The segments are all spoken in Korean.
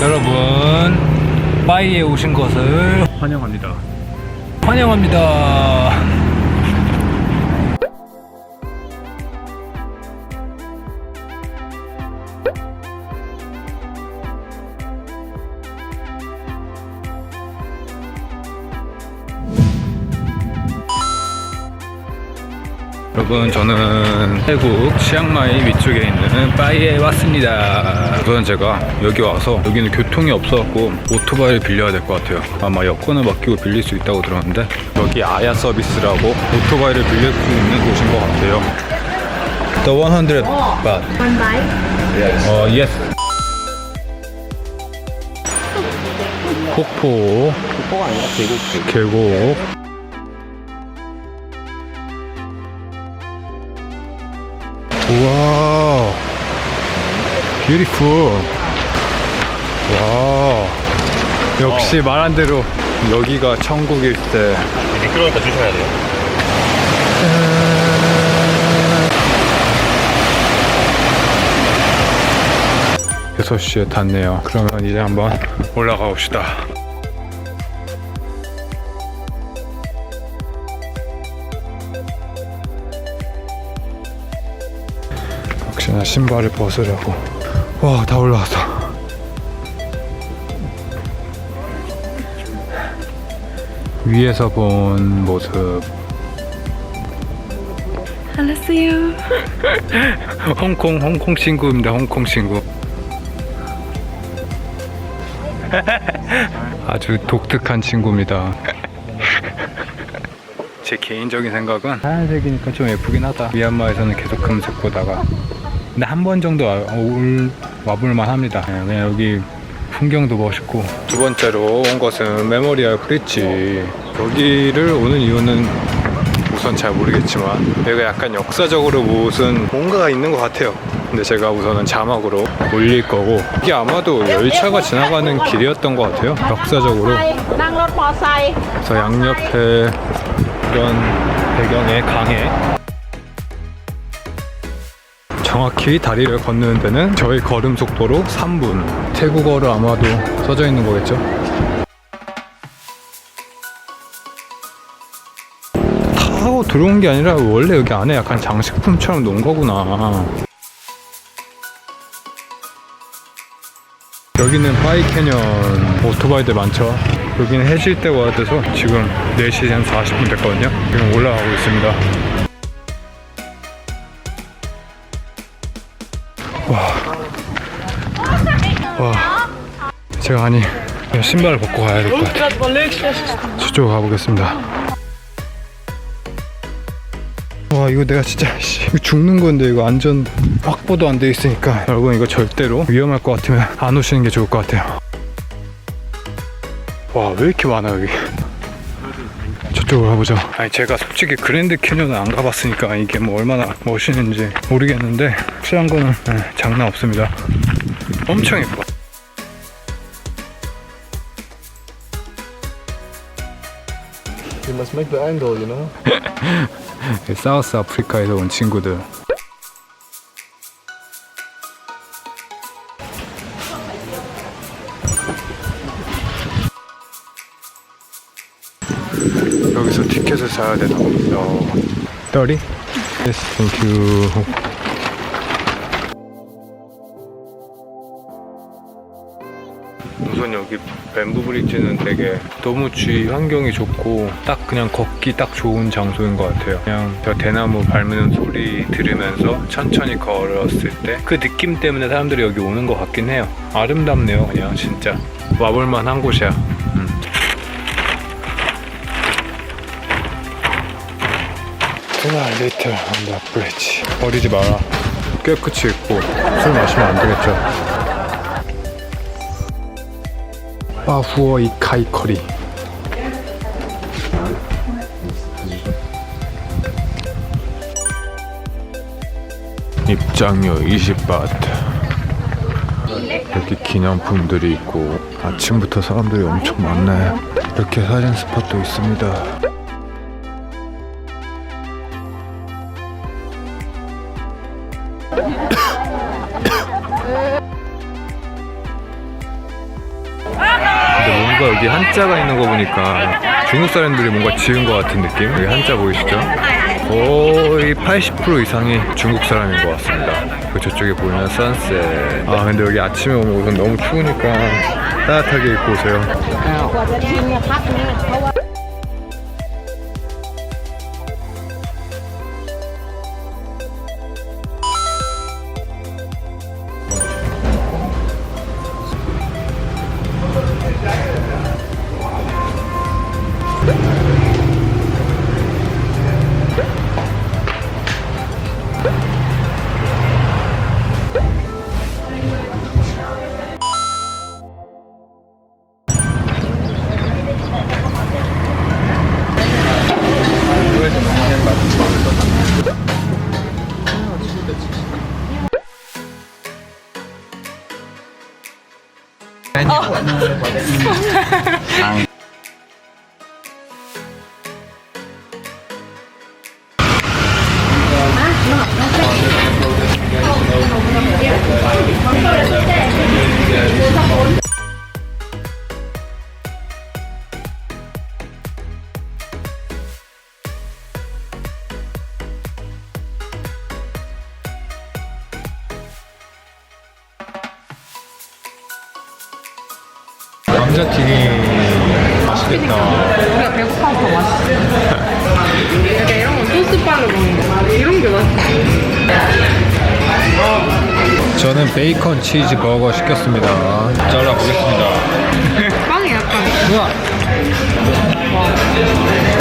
여러분 바이에 오신 것을 환영합니다. 환영합니다. 여러분 저는 태국 치앙마이 위쪽에 있는 바이에 왔습니다. 우선 제가 여기 와서 여기는 교통이 없어갖고 오토바이를 빌려야 될 것 같아요. 아마 여권을 맡기고 빌릴 수 있다고 들었는데 여기 아야 서비스라고 오토바이를 빌릴 수 있는 곳인 것 같아요. The 100 baht. One bike. 어, yes. 폭포. 폭포가 아니라 계곡. 계곡 와. 뷰티풀 와 역시 말한 대로 여기가 천국일 때. 미끄러우니까 조심해야 돼요. 여섯 시에 닿네요. 그러면 이제 한번 올라가 봅시다 역시나 신발을 벗으려고 와 다 올라왔어 위에서 본 모습 안녕하세요. 홍콩 홍콩 친구입니다. 홍콩 친구. 아주 독특한 친구입니다. 제 개인적인 생각은 하얀색이니까 좀 예쁘긴 하다. 미얀마에서는 계속 금색 보다가 근데 한 번 정도 와볼만 합니다. 네, 그냥 여기 풍경도 멋있고. 두 번째로 온 것은 메모리얼 브릿지. 여기를 오는 이유는 우선 잘 모르겠지만 여기가 약간 역사적으로 무슨 뭔가가 있는 것 같아요. 근데 제가 우선은 자막으로 올릴 거고. 이게 아마도 열차가 지나가는 길이었던 것 같아요. 역사적으로. 그래서 양옆에 이런 배경의 강에 정확히 다리를 건너는 데는 저희 걸음 속도로 3분 태국어로 아마도 써져 있는 거겠죠 타고 들어온 게 아니라 원래 여기 안에 약간 장식품처럼 놓은 거구나 여기는 파이 캐년 오토바이들 많죠. 여기는 해질 때 와야 돼서 지금 4시 한 40분 됐거든요. 지금 올라가고 있습니다. 와. 와. 제가 아니 신발을 벗고 가야 될 것 같아요. 저쪽으로 가보겠습니다. 와 이거 내가 진짜 씨, 이거 죽는 건데 이거 안전 확보도 안 돼 있으니까 여러분 이거 절대로 위험할 것 같으면 안 오시는 게 좋을 것 같아요 와 왜 이렇게 많아 여기 저쪽으로 가보죠. 아니 제가 솔직히 그랜드 캐년은 안 가봤으니까 이게 뭐 얼마나 멋있는지 모르겠는데 확실한 거는 네, 장난 없습니다. 엄청 예뻐. You must make the angle, you know? 사우스 아프리카에서 온 친구들 되나 봅니다. 30? Yes, thank you. 우선 여기 뱀부 브릿지는 되게 너무 주위 환경이 좋고 딱 그냥 걷기 딱 좋은 장소인 것 같아요. 그냥 저 대나무 밟는 소리 들으면서 천천히 걸었을 때 그 느낌 때문에 사람들이 여기 오는 것 같긴 해요. 아름답네요, 그냥 진짜 와볼만 한 곳이야. Later on the bridge. 버리지 마라. 깨끗이 입고 술 마시면 안 되겠죠. 파후어 이카이 커리 입장료 20바트 여기 기념품들이 있고 아침부터 사람들이 엄청 많네 이렇게 사진 스팟도 있습니다 뭔가 여기 한자가 있는 거 보니까 중국 사람들이 뭔가 지은 것 같은 느낌? 여기 한자 보이시죠? 거의 80% 이상이 중국 사람인 것 같습니다. 그 저쪽에 보이는 선셋. 아 근데 여기 아침에 오면 우선 너무 추우니까 따뜻하게 입고 오세요. Um, 감자튀김 맛있겠다. 우리가 배고파서 더 맛있어. 약간 이런 건 소스빨로 먹는 거. 이런 게 맛있어. 저는 베이컨 치즈 버거 시켰습니다. 잘라 보겠습니다. 빵이 약간. 우와.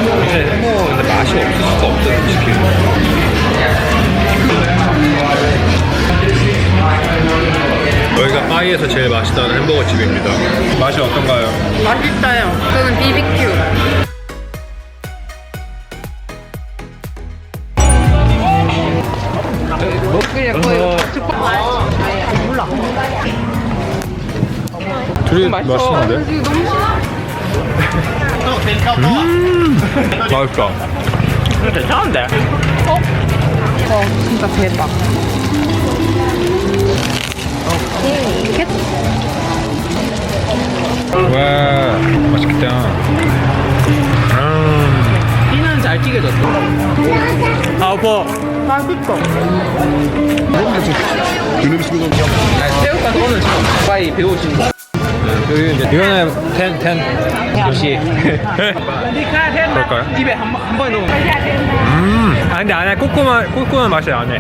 근데 햄버거 근데 맛이 없을 수가 없어 솔직히. 여기가 파이에서 제일 맛있다는 햄버거 집입니다. 맛이 어떤가요? 맛있어요. 저는 BBQ. 먹기에 거의 몰라. 둘이 맛있는데? 너무 싫어. 맛있다. 괜찮은데? 어, 진짜 대박. 와 맛있겠다. 음. 피는 잘 튀겨졌어. 아, 오빠. 맛있어. 새우가 오늘 지금 빨리 배우신 거. 여기 이제 이거는 텐 텐. 역시. 그럴까요? 입에 한, 번- 한 번에 넣으면. 음. 아 근데 안에 꼬꼬만 꼬꼬만 맛이 안 해.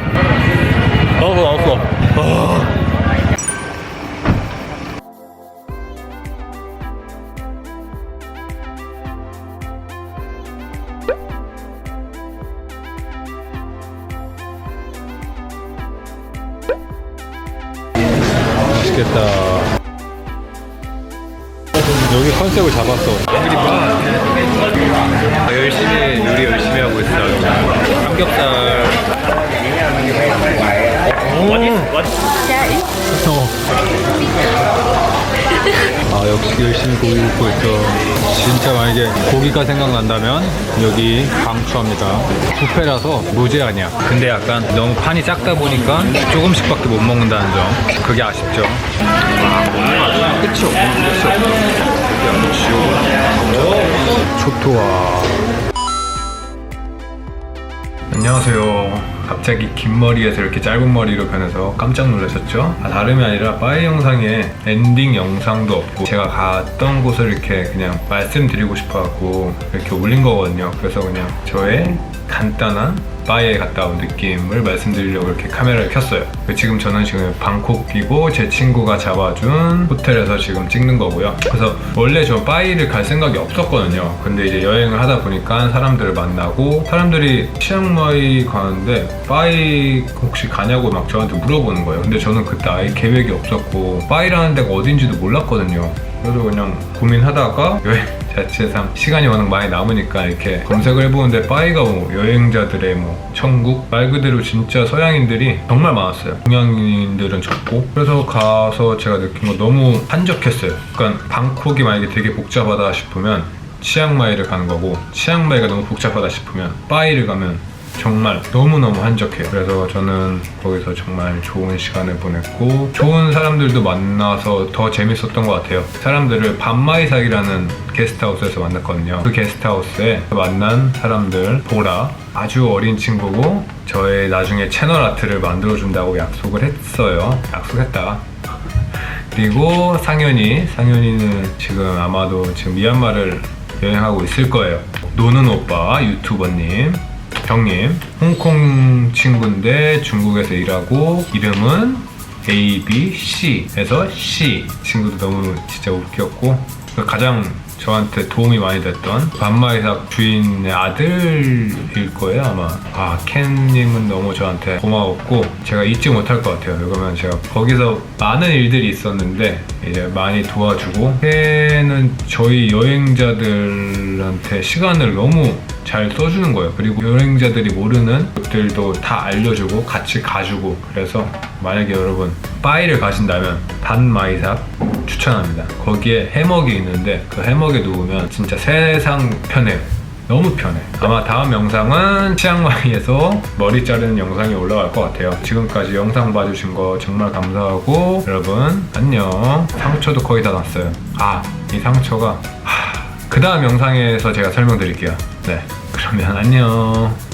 넣었어 넣었어. 어. 맛있겠다. 여기 컨셉을 잡았어. 아, 열심히 요리 열심히 하고 있어요. 삼겹살. 아 역시 열심히 고기 굽고 있어. 진짜 만약에 고기가 생각난다면 여기 강추합니다. 뷔페라서 무제한이야. 근데 약간 너무 판이 작다 보니까 조금씩밖에 못 먹는다는 점. 그게 아쉽죠. 끝이 없어. 끝이 없어. 초토화. 안녕하세요. 갑자기 긴 머리에서 이렇게 짧은 머리로 변해서 깜짝 놀라셨죠? 아, 다름이 아니라 빠이 영상에 엔딩 영상도 없고 제가 갔던 곳을 이렇게 그냥 말씀드리고 싶어갖고 이렇게 올린 거거든요. 그래서 그냥 저의 간단한 바이에 갔다 온 느낌을 말씀드리려고 이렇게 카메라를 켰어요. 지금 저는 지금 방콕이고 제 친구가 잡아준 호텔에서 지금 찍는 거고요. 그래서 원래 저 바이를 갈 생각이 없었거든요. 근데 이제 여행을 하다 보니까 사람들을 만나고 사람들이 치앙마이 가는데 바이 혹시 가냐고 막 저한테 물어보는 거예요. 근데 저는 그때 아예 계획이 없었고 바이라는 데가 어딘지도 몰랐거든요. 그래서 그냥 고민하다가 여행 자체상 시간이 워낙 많이 남으니까 이렇게 검색을 해보는데 빠이가 뭐 여행자들의 뭐 천국? 말 그대로 진짜 서양인들이 정말 많았어요. 동양인들은 적고. 그래서 가서 제가 느낀 거 너무 한적했어요. 그러니까 방콕이 만약에 되게 복잡하다 싶으면 치앙마이를 가는 거고 치앙마이가 너무 복잡하다 싶으면 빠이를 가면 정말 너무너무 한적해요. 그래서 저는 거기서 정말 좋은 시간을 보냈고 좋은 사람들도 만나서 더 재밌었던 것 같아요. 사람들을 밤마이삭이라는 게스트하우스에서 만났거든요. 그 게스트하우스에 만난 사람들 보라 아주 어린 친구고 저의 나중에 채널 아트를 만들어준다고 약속을 했어요. 약속했다. 그리고 상현이 상현이는 지금 아마도 지금 미얀마를 여행하고 있을 거예요 노는 오빠 유튜버님 형님 홍콩 친구인데 중국에서 일하고 이름은 ABC에서 C. 친구도 너무 진짜 웃겼고 그 가장 저한테 도움이 많이 됐던 반마이삭 주인의 아들일 거예요 아마. 아 켄님은 너무 저한테 고마웠고 제가 잊지 못할 것 같아요. 왜냐면 제가 거기서 많은 일들이 있었는데 이제 많이 도와주고 켄은 저희 여행자들한테 시간을 너무 잘 써주는 거예요 그리고 여행자들이 모르는 것들도 다 알려주고 같이 가주고 그래서 만약에 여러분 빠이를 가신다면 반마이삭 추천합니다. 거기에 해먹이 있는데 그 해먹에 누우면 진짜 세상 편해요. 너무 편해. 아마 다음 영상은 치앙마이에서 머리 자르는 영상이 올라갈 것 같아요. 지금까지 영상 봐주신 거 정말 감사하고 여러분 안녕. 상처도 거의 다 났어요. 아, 이 상처가 그 다음 영상에서 제가 설명드릴게요. 네. 그러면 안녕.